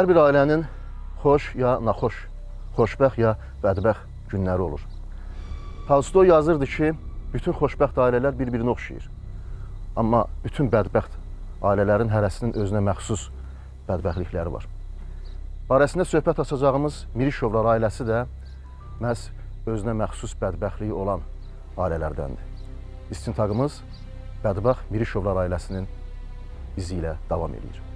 Hər bir ailənin xoş ya naxoş, xoşbəxt ya bədbəxt günləri olur. Tolstoy yazırdı ki, bütün xoşbəxt ailələr bir-birinə oxşayır. Amma bütün bədbəxt ailələrin hərəsinin özünə məxsus bədbəxtlikləri var. Barəsində söhbət açacağımız Mirişovlar ailəsi də məhz özünə məxsus bədbəxtliyi olan ailələrdəndir. İstintaqımız bədbəxt Mirişovlar ailəsinin izi ilə davam edir.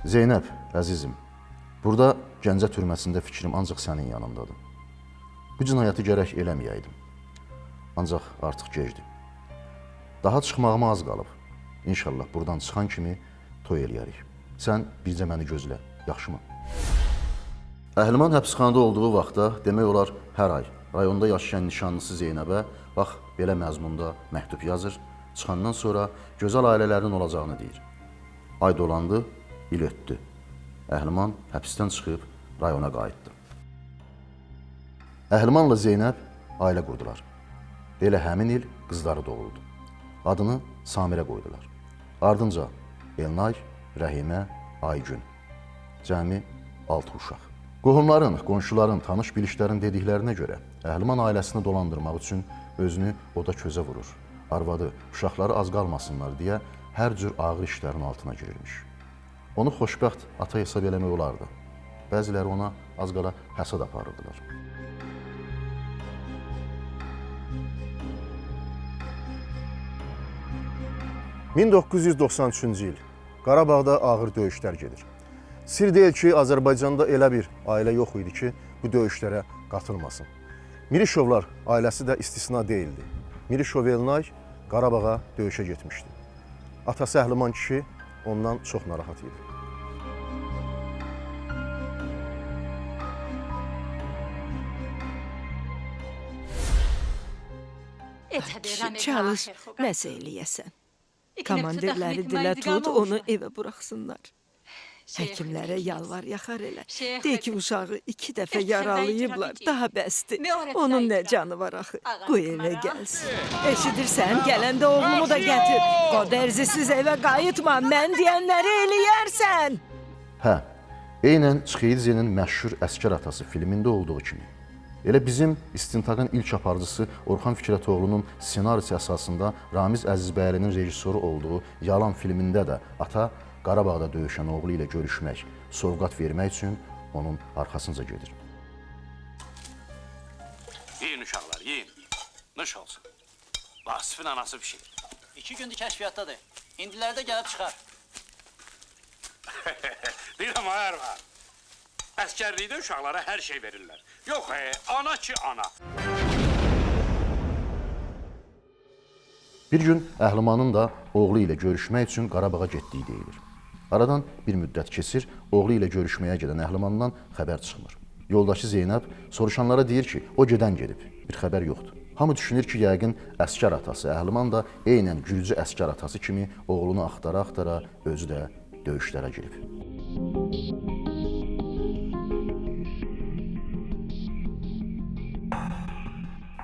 Zeynəb, əzizim, burada Gəncə türməsində fikrim ancaq sənin yanındadır. Bu cinayəti gərək eləməyəydim. Ancaq artıq gecdir. Daha çıxmağıma az qalıb. İnşallah buradan çıxan kimi toy eləyərik. Sən bircə məni gözlə, yaxşımı? Əhliman həbsxanada olduğu vaxtda demək olar hər ay rayonda yaşayan nişanlısı Zeynəbə bax belə məzmunda məktub yazır. Çıxandan sonra gözəl ailələrinin olacağını deyir. Ay dolandı, il ötdü. Əhliman həbsdən çıxıb rayona qayıtdı. Əhlimanla Zeynəb ailə qurdular. Elə həmin il qızları doğuldu. Adını Samirə qoydular. Ardınca Elnay, Rəhimə, Aygün. Cəmi 6 uşaq. Qohumların, qonşuların, tanış bilişlərin dediklərinə görə Əhliman ailəsini dolandırmaq üçün özünü oda közə vurur. Arvadı, uşaqları az qalmasınlar deyə hər cür ağır işlərin altına girirmiş. Onu xoşbəxt ata hesab eləmək olardı. Bəziləri ona az qala həsad aparırdılar. ...1993-cü il Qarabağda ağır döyüşlər gedir. Sir deyil ki, Azərbaycanda elə bir ailə yox idi ki, bu döyüşlərə qatılmasın. Mirişovlar ailəsi də istisna deyildi. Mirişov Elnay Qarabağa döyüşə getmişdi. Atası Əhliman kişi ondan çox narahat idi. Çalış, nəsə eləyəsən. Komandirləri dilə tut, onu evə buraxsınlar. Həkimlərə yalvar yaxar elə. De ki, uşağı iki dəfə yaralayıblar, daha bəsdir. Onun nə canı var axı? Qoy evə gəlsin. Eşidirsən, gələndə oğlumu da gətir. Qədərzisiz evə qayıtma, mən deyənləri eləyərsən. Hə, eynən Çxeyidzinin məşhur Əskər atası filmində olduğu kimi. Elə bizim istintaqın ilk aparıcısı Orxan Fikrətoğlu'nun ssenarisi əsasında Ramiz Əzizbəylinin rejissoru olduğu Yalan filmində də ata Qarabağda döyüşən oğlu ilə görüşmək, sovqat vermək üçün onun arxasınca gedir. Yiyin uşaqlar, yiyin. Nuş olsun. Vasifin anası pişirir. İki gündür kəşfiyyatdadır. İndilərdə gəlib çıxar. Deyirəm, ayar var. Əskərlikdə uşaqlara hər şey verirlər. Yox, e, ana ki ana. Bir gün Əhlimanın da oğlu ilə görüşmək üçün Qarabağa getdiyi deyilir. Aradan bir müddət keçir, oğlu ilə görüşməyə gedən Əhlimandan xəbər çıxmır. Yoldaşı Zeynəb soruşanlara deyir ki, o gedən gedib, bir xəbər yoxdur. Hamı düşünür ki, yəqin əskər atası Əhliman da eynən gürcü əskər atası kimi oğlunu axtara-axtara özü də döyüşlərə girib.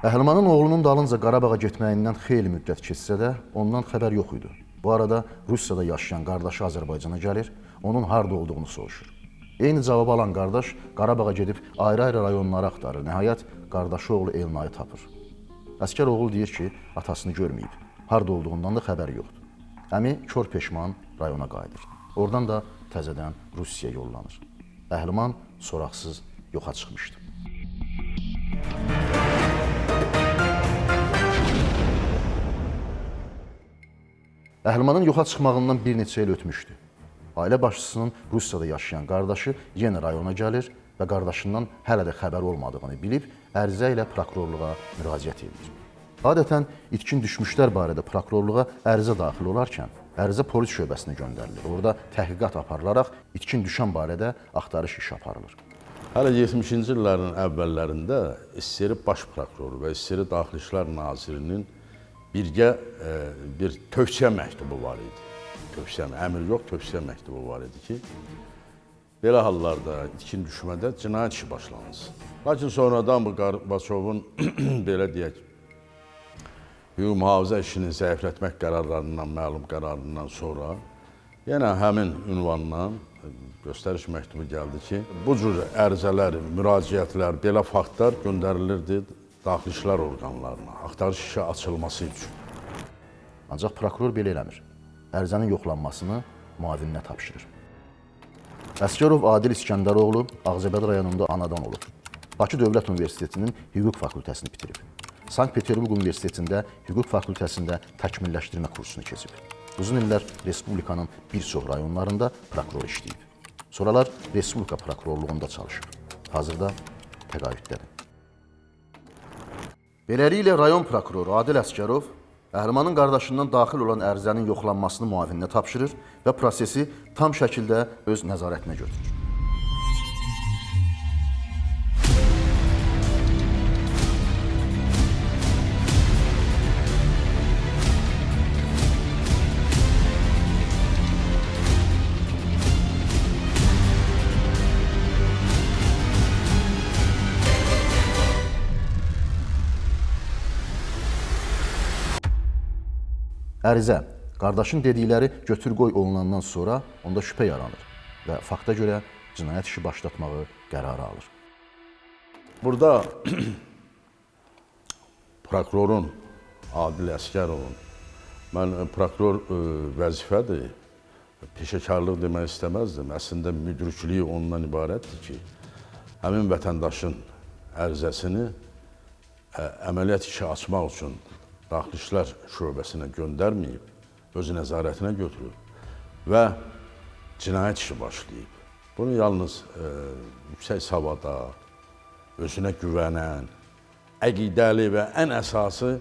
Əhlimanın oğlunun dalınca Qarabağa getməyindən xeyli müddət keçsə də, ondan xəbər yox idi. Bu arada Rusiyada yaşayan qardaşı Azərbaycana gəlir, onun harda olduğunu soruşur. Eyni cavabı alan qardaş Qarabağa gedib ayrı-ayrı rayonları axtarır. Nəhayət qardaşı oğlu Elnayı tapır. Əskər oğul deyir ki, atasını görməyib. Harda olduğundan da xəbəri yoxdur. Əmi kör peşman rayona qayıdır. Oradan da təzədən Rusiyaya yollanır. Əhliman soraqsız yoxa çıxmışdı. Əhlimanın yoxa çıxmağından bir neçə il ötmüşdü. Ailə başçısının Rusiyada yaşayan qardaşı yenə rayona gəlir və qardaşından hələ də xəbər olmadığını bilib ərizə ilə prokurorluğa müraciət edir. Adətən itkin düşmüşlər barədə prokurorluğa ərizə daxil olarkən ərizə polis şöbəsinə göndərilir. Orada təhqiqat aparılaraq itkin düşən barədə axtarış işi aparılır. Hələ 70-ci illərin əvvəllərində SSR baş prokuroru və SSR Daxili İşlər Nazirinin birgə e, bir tövsiyə məktubu var idi. Tövsiyə, əmr yox, tövsiyə məktubu var idi ki, belə hallarda itkin düşmədə cinayət işi başlanılsın. Lakin sonradan bu Qarbaçovun belə deyək, hüquq mühafizə işini zəiflətmək qərarlarından, məlum qərarından sonra yenə həmin ünvandan göstəriş məktubu gəldi ki, bu cür ərizələr, müraciətlər, belə faktlar göndərilirdi daxili işlər orqanlarına, axtarış işi açılması üçün. Ancaq prokuror belə eləmir. Ərizənin yoxlanmasını müavininə tapşırır. Əsgərov Adil İskəndəroğlu Ağcabədi rayonunda anadan olub. Bakı Dövlət Universitetinin hüquq fakültəsini bitirib. Sankt-Peterburq Universitetində hüquq fakültəsində təkmilləşdirmə kursunu keçib. Uzun illər respublikanın bir çox rayonlarında prokuror işləyib. Sonralar respublika prokurorluğunda çalışıb. Hazırda təqaüddədir. Beləliklə rayon prokuroru Adil Əsgərov Əhlimanın qardaşından daxil olan ərizənin yoxlanmasını müavininə tapşırır və prosesi tam şəkildə öz nəzarətinə götürür. Ərizə qardaşın dedikləri götür-qoy olunandan sonra onda şübhə yaranır və fakta görə cinayət işi başlatmağı qərara alır. Burada prokurorun Adil Əskərovun mən e, prokuror e, vəzifədir. Peşəkarlıq demək istəməzdim. Əslində müdrikliyi ondan ibarətdir ki, həmin vətəndaşın ərizəsini ə, əməliyyat işi açmaq üçün Daxili İşlər şöbəsinə göndərməyib, öz nəzarətinə götürüb və cinayət işi başlayıb. Bunu yalnız ə, yüksək savada, özünə güvənən, əqidəli və ən əsası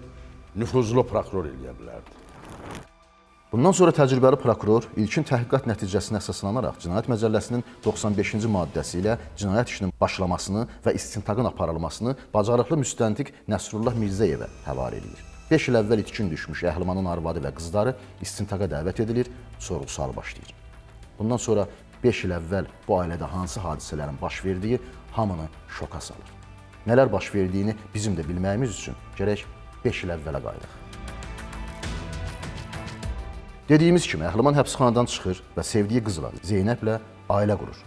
nüfuzlu prokuror eləyə bilərdi. Bundan sonra təcrübəli prokuror ilkin təhqiqat nəticəsinə əsaslanaraq Cinayət Məcəlləsinin 95-ci maddəsi ilə cinayət işinin başlamasını və istintaqın aparılmasını bacarıqlı müstəntiq Nəsrullah Mirzəyevə həvalə edir. 5 il əvvəl itkin düşmüş Əhlimanın arvadı və qızları istintaqa dəvət edilir, sorğu-sual başlayır. Bundan sonra 5 il əvvəl bu ailədə hansı hadisələrin baş verdiyi hamını şoka salır. Nələr baş verdiyini bizim də bilməyimiz üçün gərək 5 il əvvələ qayıdaq. Dediyimiz kimi Əhliman həbsxanadan çıxır və sevdiyi qızla Zeynəblə ailə qurur.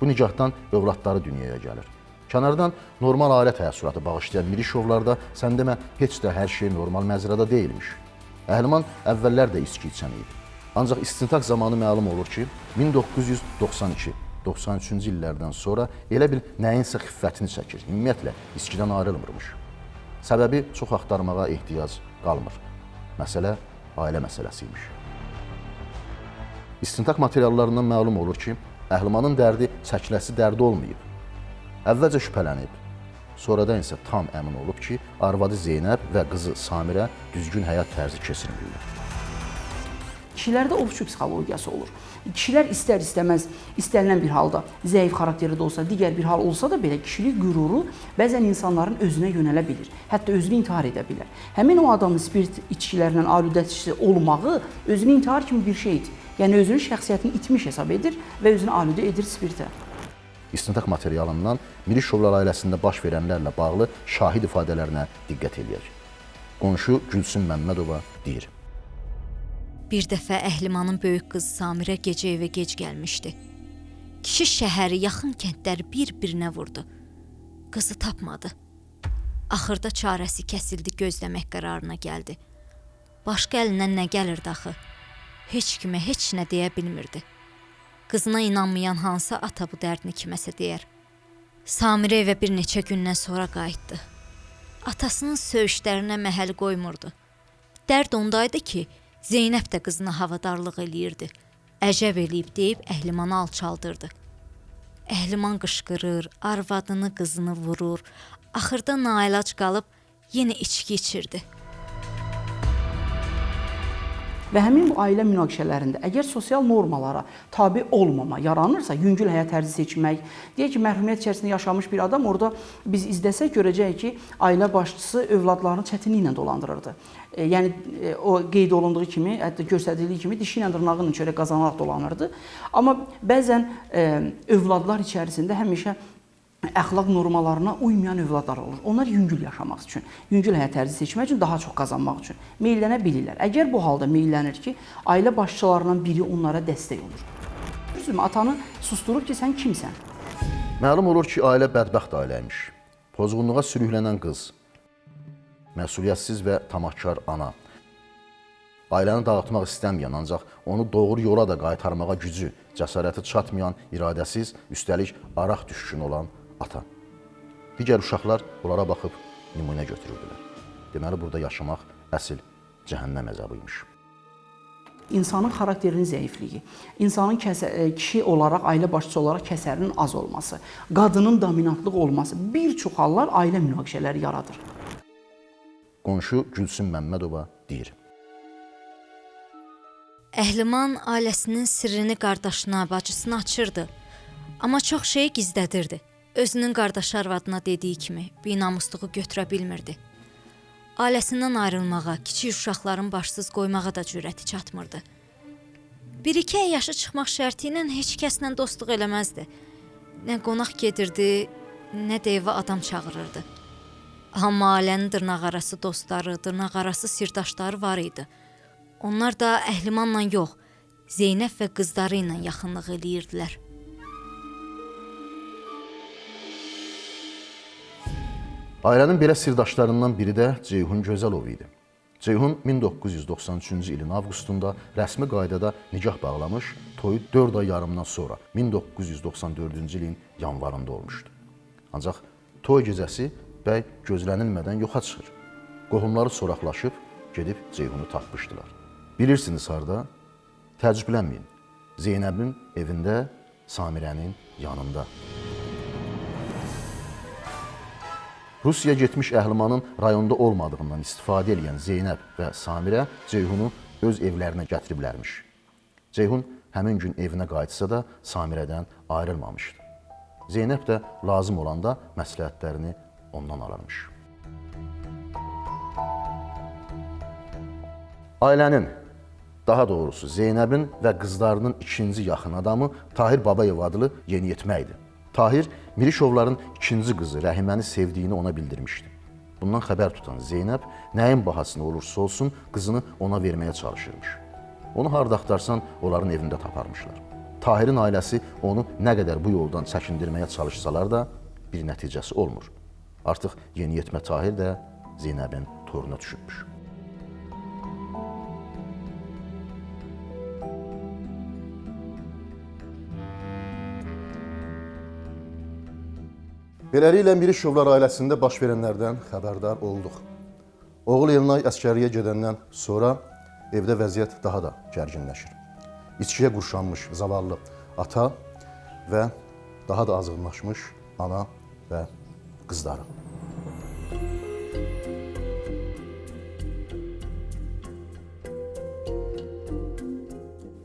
Bu nikahdan övladları dünyaya gəlir. Kənardan normal ailə təəssüratı bağışlayan Mirişovlarda sən demə heç də hər şey normal məzrədə deyilmiş. Əhliman əvvəllər də içki içən idi. Ancaq istintaq zamanı məlum olur ki, 1992 93-cü illərdən sonra elə bil nəyinsə xiffətini çəkir. Ümumiyyətlə içkidən ayrılmırmış. Səbəbi çox axtarmağa ehtiyac qalmır. Məsələ ailə məsələsiymiş. İstintaq materiallarından məlum olur ki, Əhlimanın dərdi çəkiləsi dərdi olmayıb. Əvvəlcə şübhələnib, sonradan isə tam əmin olub ki, arvadı Zeynəb və qızı Samirə düzgün həyat tərzi keçirmirlər. Kişilərdə ovçu psixologiyası olur. Kişilər istər-istəməz istənilən bir halda zəif xarakterli də olsa, digər bir hal olsa da belə kişilik qüruru bəzən insanların özünə yönələ bilir. Hətta özünü intihar edə bilər. Həmin o adamın spirit içkilərlə aludəçisi olmağı özünü intihar kimi bir şeydir. Yəni özünün şəxsiyyətini itmiş hesab edir və özünü aludə edir spiritə. İstintaq materialından Mirişovlar ailəsində baş verənlərlə bağlı şahid ifadələrinə diqqət eləyək. Qonşu Gülsüm Məmmədova deyir: Bir dəfə Əhlimanın böyük qızı Samirə gecə evə gec gəlmişdi. Kişi şəhəri, yaxın kəndləri bir-birinə vurdu. Qızı tapmadı. Axırda çarəsi kəsildi, gözləmək qərarına gəldi. Başqa əlindən nə gəlirdi axı? Heç kimə heç nə deyə bilmirdi. Qızına inanmayan hansı ata bu dərdini kiməsə deyər? Samirə evə bir neçə gündən sonra qayıtdı. Atasının söyüşlərinə məhəl qoymurdu. Dərd ondaydı ki, Zeynəb də qızına havadarlıq eləyirdi. Əcəb eləyib deyib Əhlimanı alçaldırdı. Əhliman qışqırır, arvadını, qızını vurur. Axırda nailac qalıb yenə içki içirdi. Və həmin bu ailə münaqişələrində əgər sosial normalara tabe olmama yaranırsa, yüngül həyat tərzi seçmək, deyək ki, məhrumiyyət içərisində yaşamış bir adam orada biz izləsək görəcəyik ki, ailə başçısı övladlarını çətinliklə dolandırırdı. E, yəni e, o qeyd olunduğu kimi, hətta göstərdildiyi kimi dişi ilə dırnağı ilə çörək qazanaraq dolanırdı. Amma bəzən e, övladlar içərisində həmişə əxlaq normalarına uymayan övladlar olur. Onlar yüngül yaşamaq üçün, yüngül həyat tərzi seçmək üçün, daha çox qazanmaq üçün meyllənə bilirlər. Əgər bu halda meyllənir ki, ailə başçılarından biri onlara dəstək olur. Düzdürmü? Atanı susturur ki, sən kimsən? Məlum olur ki, ailə bədbəxt ailə imiş. Pozğunluğa sürüklənən qız, məsuliyyətsiz və tamahkar ana, ailəni dağıtmaq istəməyən, ancaq onu doğru yola da qaytarmağa gücü, cəsarəti çatmayan, iradəsiz, üstəlik araq düşkün olan ata. Digər uşaqlar onlara baxıb nümunə götürürdülər. Deməli burada yaşamaq əsl cəhənnəm əzabı imiş. İnsanın xarakterinin zəifliyi, insanın kəsə, e, kişi olaraq, ailə başçısı olaraq kəsərinin az olması, qadının dominantlıq olması bir çox hallar ailə münaqişələri yaradır. Qonşu Gülsüm Məmmədova deyir: Əhliman ailəsinin sirrini qardaşına, bacısına açırdı. Amma çox şeyi gizlədirdi. Özünün qardaşı arvadına dediyi kimi binamusluğu götürə bilmirdi. Ailəsindən ayrılmağa, kiçik uşaqların başsız qoymağa da cürəti çatmırdı. Bir-iki ay yaşı çıxmaq şərti ilə heç kəslə dostluq eləməzdi. Nə qonaq gedirdi, nə də evə adam çağırırdı. Amma ailənin dırnaqarası dostları, dırnaqarası sirdaşları var idi. Onlar da Əhlimanla yox, Zeynəb və qızları ilə yaxınlıq eləyirdilər. Ailənin belə sirdaşlarından biri də Ceyhun Gözəlov idi. Ceyhun 1993-cü ilin avqustunda rəsmi qaydada nikah bağlamış, toyu 4 ay yarımdan sonra 1994-cü ilin yanvarında olmuşdu. Ancaq toy gecəsi bəy gözlənilmədən yoxa çıxır. Qohumları soraqlaşıb gedib Ceyhunu tapmışdılar. Bilirsiniz harda? Təəccüblənməyin. Zeynəbin evində, Samirənin yanında. Rusiyaya getmiş Əhlimanın rayonda olmadığından istifadə edən Zeynəb və Samirə Ceyhunu öz evlərinə gətiriblərmiş. Ceyhun həmin gün evinə qayıtsa da Samirədən ayrılmamışdı. Zeynəb də lazım olanda məsləhətlərini ondan alırmış. Ailənin, daha doğrusu Zeynəbin və qızlarının ikinci yaxın adamı Tahir Babayev adlı yeniyetmə idi. Tahir Mirişovların ikinci qızı Rəhiməni sevdiyini ona bildirmişdi. Bundan xəbər tutan Zeynəb nəyin bahasına olursa olsun qızını ona verməyə çalışırmış. Onu harda axtarsan onların evində taparmışlar. Tahirin ailəsi onu nə qədər bu yoldan çəkindirməyə çalışsalar da bir nəticəsi olmur. Artıq yeniyetmə Tahir də Zeynəbin toruna düşübmüş. Beləliklə Mirişovlar ailəsində baş verənlərdən xəbərdar olduq. Oğul Elnay əskərliyə gedəndən sonra evdə vəziyyət daha da gərginləşir. İçkiyə qurşanmış zavallı ata və daha da azğınlaşmış ana və qızları.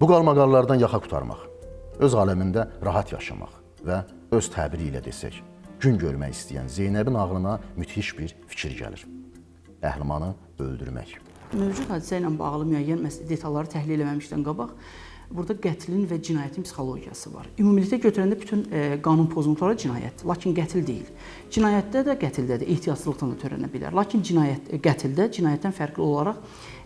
Bu qalmaqallardan yaxa qurtarmaq, öz aləmində rahat yaşamaq və öz təbiri ilə desək, gün görmək istəyən Zeynəbin ağlına müthiş bir fikir gəlir. Əhlimanı öldürmək. Mövcud hadisə ilə bağlı müəyyən detalları təhlil etməmişdən qabaq burada qətlin və cinayətin psixologiyası var. Ümumilikdə götürəndə bütün e, qanun pozuntuları cinayətdir, lakin qətl deyil. Cinayətdə də, qətldə də ehtiyatsızlıqdan da törənə bilər. Lakin cinayət e, qətldə cinayətdən fərqli olaraq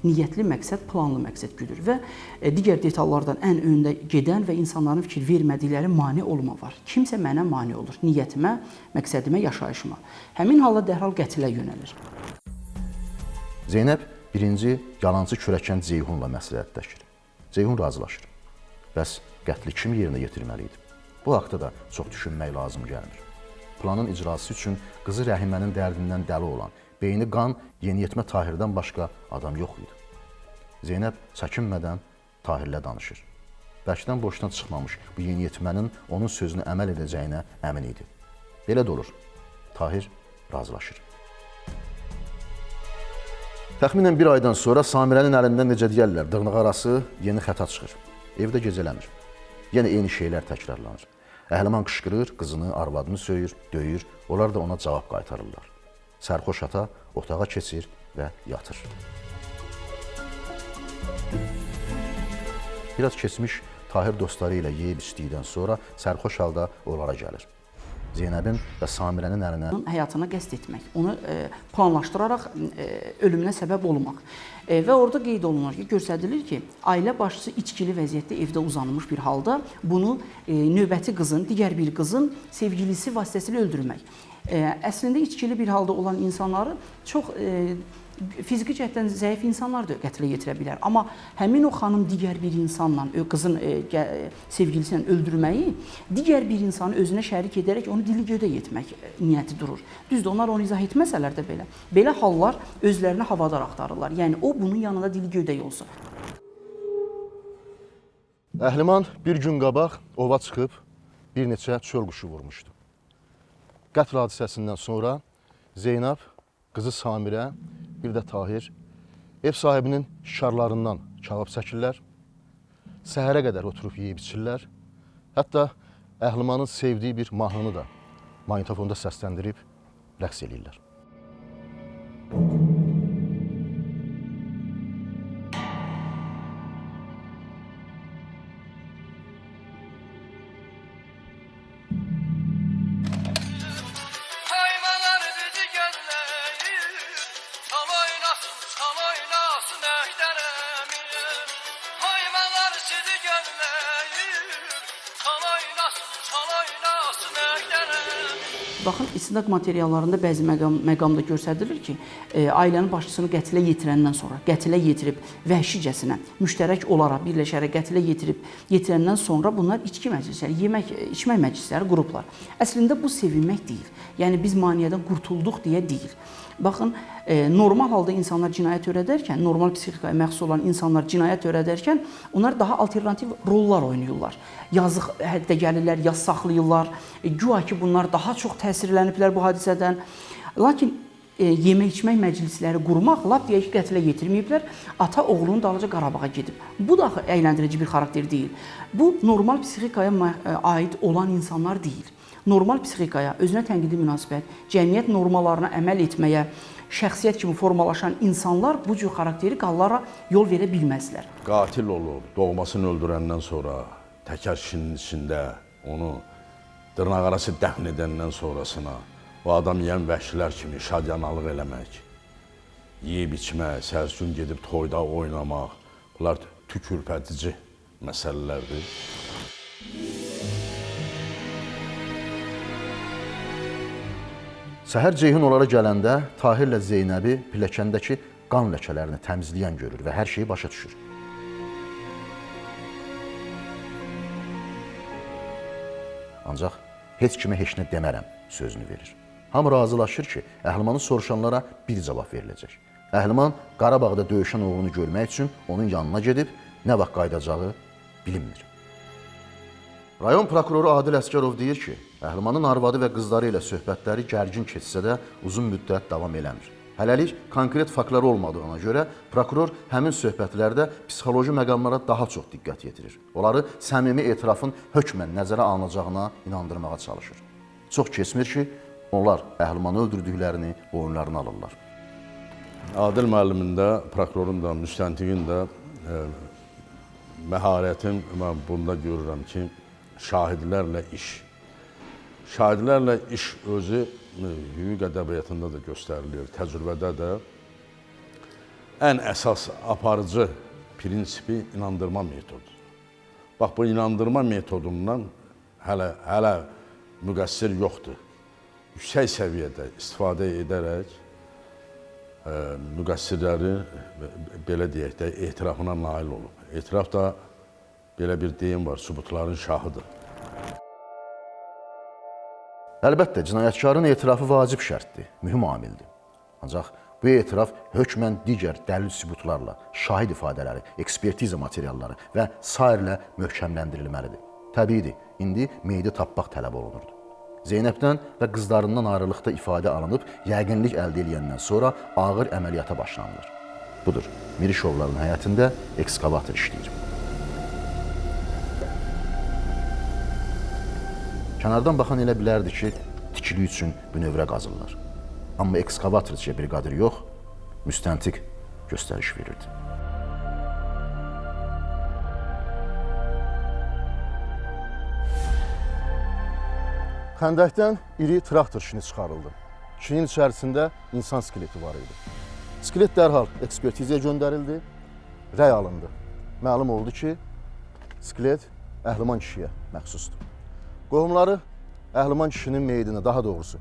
niyyətli məqsəd, planlı məqsəd güdür və e, digər detallardan ən öndə gedən və insanların fikir vermədikləri mane olma var. Kimsə mənə mane olur, niyyətimə, məqsədimə, yaşayışıma. Həmin halda dərhal qətlə yönəlir. Zeynəb birinci yalançı kürəkən Ceyhunla məsləhətləşir. Ceyhun razılaşır. Bəs qətli kim yerinə yetirməli idi? Bu haqda da çox düşünmək lazım gəlmir. Planın icrası üçün qızı Rəhimənin dərdindən dəli olan, beyni qan, yeniyetmə Tahirdən başqa adam yox idi. Zeynəb çəkinmədən Tahirlə danışır. Bəlkədən boşdan çıxmamış bu yeniyetmənin onun sözünə əməl edəcəyinə əmin idi. Belə də olur. Tahir razılaşır. Təxminən bir aydan sonra Samirənin əlindən necə deyərlər, dırnaqarası yeni xəta çıxır. Evdə gecələmir. Yenə eyni şeylər təkrarlanır. Əhliman qışqırır, qızını, arvadını söyür, döyür. Onlar da ona cavab qaytarırlar. Sərxoş ata otağa keçir və yatır. Biraz keçmiş Tahir dostları ilə yeyib içdikdən sonra sərxoş halda onlara gəlir. Zeynəbin və Samirənin əlinə Onun həyatına qəsd etmək, onu e, planlaşdıraraq e, ölümünə səbəb olmaq. E, və orada qeyd olunur ki, göstərilir ki, ailə başçısı içkili vəziyyətdə evdə uzanmış bir halda bunu növbəti qızın, digər bir qızın sevgilisi vasitəsilə öldürmək. E, əslində içkili bir halda olan insanları çox e, fiziki cəhətdən zəif insanlar da qətlə yetirə bilər. Amma həmin o xanım digər bir insanla, qızın e, gə- sevgilisi ilə öldürməyi digər bir insanı özünə şərik edərək onu dili gödə yetmək e, niyyəti durur. Düzdür, onlar onu izah etməsələr də belə. Belə hallar özlərini havadar axtarırlar. Yəni o bunun yanında dili gödək olsa. Əhliman bir gün qabaq ova çıxıb bir neçə çöl quşu vurmuşdu. Qətl hadisəsindən sonra Zeynəb, qızı Samirə, bir də Tahir ev sahibinin şarlarından kağıb çəkirlər. Səhərə qədər oturub yeyib içirlər. Hətta Əhlimanın sevdiyi bir mahnını da maqnitofonda səsləndirib rəqs eləyirlər. Baxın, istinaq materiallarında bəzi məqam məqamda göstərilir ki, e, ailənin başçısını qətlə yetirəndən sonra, qətlə yetirib vəhşicəsinə, müştərək olaraq birləşərək qətlə yetirib yetirəndən sonra bunlar içki məclisləri, yemək, e, içmək məclisləri qurublar. Əslində bu sevinmək deyil. Yəni biz maneədən qurtulduq deyə deyil. Baxın, e, normal halda insanlar cinayət törədərkən, normal psixikaya məxsus olan insanlar cinayət törədərkən onlar daha alternativ rollar oynayırlar. Yazıq həddə gəlirlər, yaz saxlayırlar. E, güya ki bunlar daha çox təsirləniblər bu hadisədən. Lakin e, yemək içmək məclisləri qurmaq lap deyək qətlə yetirməyiblər. Ata oğlunun dalınca Qarabağa gedib. Bu da axı əyləndirici bir xarakter deyil. Bu normal psixikaya e, aid olan insanlar deyil. Normal psixikaya, özünə tənqidi münasibət, cəmiyyət normalarına əməl etməyə, şəxsiyyət kimi formalaşan insanlar bu cür xarakteri qallara yol verə bilməzlər. Qatil olub, doğmasını öldürəndən sonra təkər kişinin içində onu dırnaqarası dəfn edəndən sonrasına o adam yeyən vəhşilər kimi şadyanalıq eləmək, yeyib içmək, səhərsin gedib toyda oynamaq, bunlar tükürpədici məsələlərdir. Səhər Ceyhun onlara gələndə Tahirlə Zeynəbi pilləkəndəki qan ləkələrini təmizləyən görür və hər şeyi başa düşür. Ancaq heç kimə heç nə demərəm sözünü verir. Hamı razılaşır ki, Əhlimanı soruşanlara bir cavab veriləcək. Əhliman Qarabağda döyüşən oğlunu görmək üçün onun yanına gedib nə vaxt qayıdacağı bilinmir. Rayon prokuroru Adil Əskərov deyir ki, Əhlimanın arvadı və qızları ilə söhbətləri gərgin keçsə də uzun müddət davam eləmir. Hələlik konkret faktlar olmadığına görə prokuror həmin söhbətlərdə psixoloji məqamlara daha çox diqqət yetirir. Onları səmimi etirafın hökmən nəzərə alınacağına inandırmağa çalışır. Çox keçmir ki, onlar Əhlimanı öldürdüklərini boyunlarına alırlar. Adil müəllimin də, prokurorun da, müstəntiqin də e, məharətim mən bunda görürəm ki, şahidlərlə iş. Şahidlərlə iş özü e, hüquq ədəbiyyatında da göstərilir, təcrübədə də ən əsas aparıcı prinsipi inandırma metodudur. Bax bu inandırma metodundan hələ hələ müqəssir yoxdur. Yüksək səviyyədə istifadə edərək ə, müqəssirləri ə, belə deyək də etirafına nail olub. Etiraf da belə bir deyim var, sübutların şahıdır. Əlbəttə, cinayətkarın etirafı vacib şərtdir, mühüm amildir. Ancaq bu etiraf hökmən digər dəlil sübutlarla, şahid ifadələri, ekspertiza materialları və sairlə möhkəmləndirilməlidir. Təbiidir, indi meyidi tapmaq tələb olunurdu. Zeynəbdən və qızlarından ayrılıqda ifadə alınıb, yəqinlik əldə edəndən sonra ağır əməliyyata başlanılır. Budur. Mirişovların həyətində ekskavator işləyir. Kənardan baxan elə bilərdi ki, tikili üçün bünövrə qazırlar. Amma ekskavatorçiyə briqadir yox, müstəntiq göstəriş verirdi. Xəndəkdən iri traktor şini çıxarıldı. Şinin içərisində insan skeleti var idi. Skelet dərhal ekspertizaya göndərildi, rəy alındı. Məlum oldu ki, skelet Əhliman kişiyə məxsusdur. Qohumları Əhliman kişinin meyidini, daha doğrusu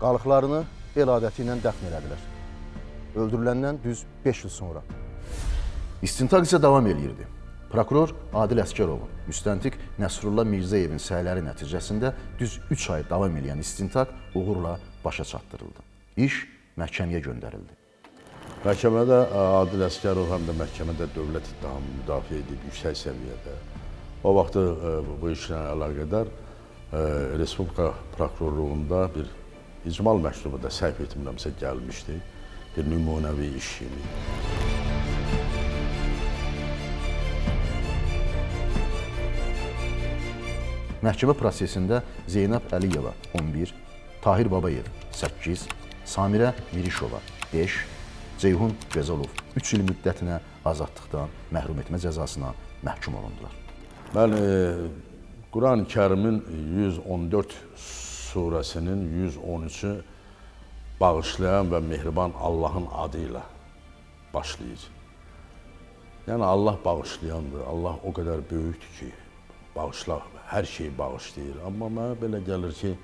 qalıqlarını el adəti ilə dəfn elədilər. Öldürüləndən düz 5 il sonra. İstintaq isə davam eləyirdi. Prokuror Adil Əskərovun, müstəntiq Nəsrullah Mirzəyevin səyləri nəticəsində düz 3 ay davam edən istintaq uğurla başa çatdırıldı. İş məhkəməyə göndərildi. Məhkəmədə ə, Adil Əskərov həm də məhkəmədə dövlət ittihamını müdafiə edib yüksək səviyyədə. O vaxtı ə, bu işlə əlaqədar Respublika prokurorluğunda bir icmal məktubu da səhv etmirəmsə gəlmişdi. Bir nümunəvi iş kimi. Məhkəmə prosesində Zeynəb Əliyeva 11, Tahir Babayev 8, Samirə Mirişova 5, Ceyhun Gözəlov 3 il müddətinə azadlıqdan məhrum etmə cəzasına məhkum olundular. Mən e, Quran-ı Kərimin 114 surəsinin 113-ü bağışlayan və mehriban Allahın adı ilə başlayır. Yəni Allah bağışlayandır. Allah o qədər böyükdür ki, bağışlar, hər şeyi bağışlayır. Amma mənə belə gəlir ki,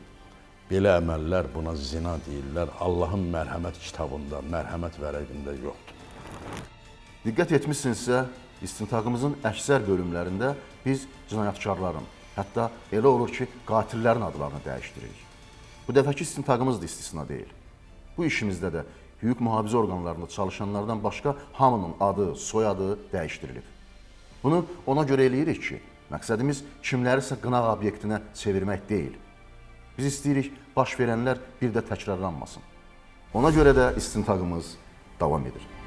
belə əməllər buna zina deyirlər. Allahın mərhəmət kitabında, mərhəmət vərəqində yoxdur. Diqqət etmisinizsə, istintaqımızın əksər bölümlərində biz cinayətkarların, hətta elə olur ki, qatillərin adlarını dəyişdiririk. Bu dəfəki istintaqımız da istisna deyil. Bu işimizdə də hüquq mühafizə orqanlarında çalışanlardan başqa hamının adı, soyadı dəyişdirilib. Bunu ona görə eləyirik ki, məqsədimiz kimlərisə qınaq obyektinə çevirmək deyil. Biz istəyirik baş verənlər bir də təkrarlanmasın. Ona görə də istintaqımız davam edir.